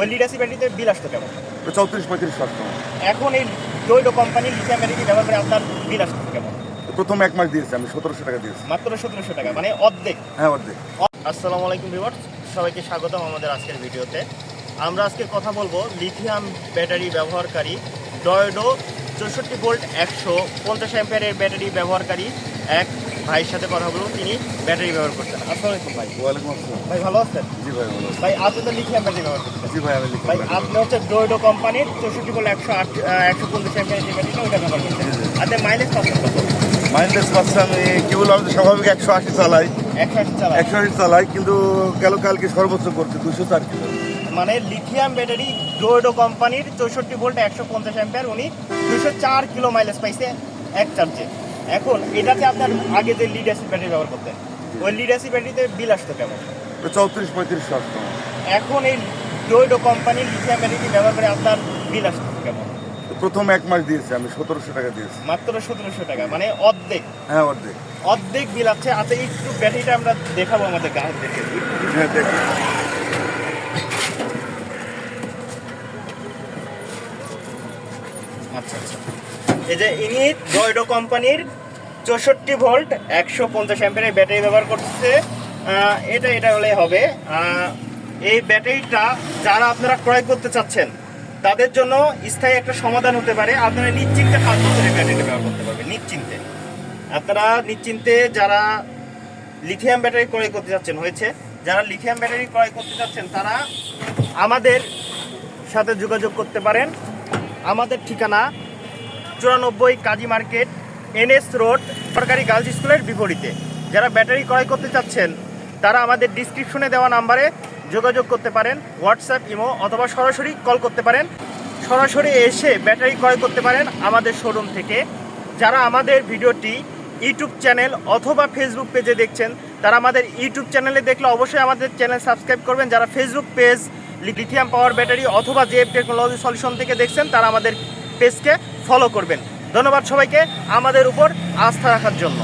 ওই লিডাসি ব্যাটারিতে বিল আসতো কেমন? চৌত্রিশ পঁয়ত্রিশ লাখ এখন এই ডোইডো কোম্পানির লিথিয়াম ব্যাটারি ব্যবহার করে আপনার বিল আসতো কেমন? প্রথম এক মাস দিয়েছি আমি সতেরোশো টাকা দিয়েছি। মাত্র সতেরোশো টাকা মানে অর্ধেক। হ্যাঁ অর্ধেক। আসসালামু আলাইকুম ভিউয়ার্স সবাইকে স্বাগতম আমাদের আজকের ভিডিওতে। আমরা আজকে কথা বলব লিথিয়াম ব্যাটারি ব্যবহারকারী ডয়েডো চৌষট্টি ভোল্ট একশো পঞ্চাশ অ্যাম্পিয়ারের ব্যাটারি ব্যবহারকারী এক ভাইয়ের সাথে কথা বলব তিনি ব্যাটারি ব্যবহার করছেন। আসসালামু আলাইকুম ভাই। ওয়ালাইকুম আসসালাম। ভাই ভালো আছেন? জি ভাই ভালো। ভাই আপনি তো লিথিয়াম ব্যাটারি ব্যবহার করছেন জি ভাই আমি ভাই আপনি হচ্ছে ডোয়েডো কোম্পানির চৌষট্টি ভোল্ট একশো আট একশো পঞ্চাশ অ্যাম্পিয়ারের যে ব্যাটারিটা ওইটা ব্যবহার করছেন আপনি মাইলেজ পাচ্ছেন কত? মাইলেজ পাচ্ছে আমি কি বলব আমি তো স্বাভাবিক একশো আশি চালাই। একশো আশি চালান একশো আশি চালাই কিন্তু গেল কালকে সর্বোচ্চ করছে দুশো চার কিলো। মানে লিথিয়াম ব্যাটারি ডোয়েডো কোম্পানির চৌষট্টি ভোল্ট একশো পঞ্চাশ অ্যাম্পিয়ার উনি দুশো চার কিলো মাইলেজ পাইছে এক চার্জে এখন এটাতে আপনার আগে যে লিড অ্যাসিড ব্যাটারি ব্যবহার করতেন ওই লিড অ্যাসিড ব্যাটারিতে বিল আসতো কেমন? চৌত্রিশ পঁয়ত্রিশ টাকা এখন এই ডোয়েডো কোম্পানির লিথিয়াম ব্যাটারি ব্যবহার করে আপনার বিল আসতো কেমন? প্রথম এক মাস দিয়েছি আমি সতেরোশো টাকা দিয়েছি। মাত্র সতেরোশো টাকা মানে অর্ধেক। হ্যাঁ অর্ধেক। অর্ধেক বিল আছে আচ্ছা একটু ব্যাটারিটা আমরা দেখাবো আমাদের গ্রাহকদেরকে। হ্যাঁ আচ্ছা আচ্ছা। এই যে ইনি ডয়েডো কোম্পানির চৌষট্টি ভোল্ট একশো পঞ্চাশ অ্যাম্পিয়ারের ব্যাটারি ব্যবহার করছে এটা এটা হলে হবে। এই ব্যাটারিটা যারা আপনারা ক্রয় করতে চাচ্ছেন, তাদের জন্য স্থায়ী একটা সমাধান হতে পারে। আপনারা নিশ্চিন্তে পাঁচ বছরের ব্যাটারিটা ব্যবহার করতে পারবেন, নিশ্চিন্তে। আপনারা নিশ্চিন্তে যারা লিথিয়াম ব্যাটারি ক্রয় করতে চাচ্ছেন হয়েছে, যারা লিথিয়াম ব্যাটারি ক্রয় করতে চাচ্ছেন, তারা আমাদের সাথে যোগাযোগ করতে পারেন। আমাদের ঠিকানা চুরানব্বই কাজী মার্কেট, এনএস রোড, সরকারি গার্লস স্কুলের বিপরীতে। যারা ব্যাটারি ক্রয় করতে চাচ্ছেন, তারা আমাদের ডিসক্রিপশনে দেওয়া নাম্বারে যোগাযোগ করতে পারেন হোয়াটসঅ্যাপ ইমো অথবা সরাসরি কল করতে পারেন। সরাসরি এসে ব্যাটারি ক্রয় করতে পারেন আমাদের শোরুম থেকে। যারা আমাদের ভিডিওটি ইউটিউব চ্যানেল অথবা ফেসবুক পেজে দেখছেন, তারা আমাদের ইউটিউব চ্যানেলে দেখলে অবশ্যই আমাদের চ্যানেল সাবস্ক্রাইব করবেন। যারা Facebook page lithium power battery অথবা জেএফ টেকনোলজি সলিউশন থেকে দেখছেন, তারা আমাদের পেজকে ফলো করবেন। ধন্যবাদ সবাইকে আমাদের উপর আস্থা রাখার জন্য।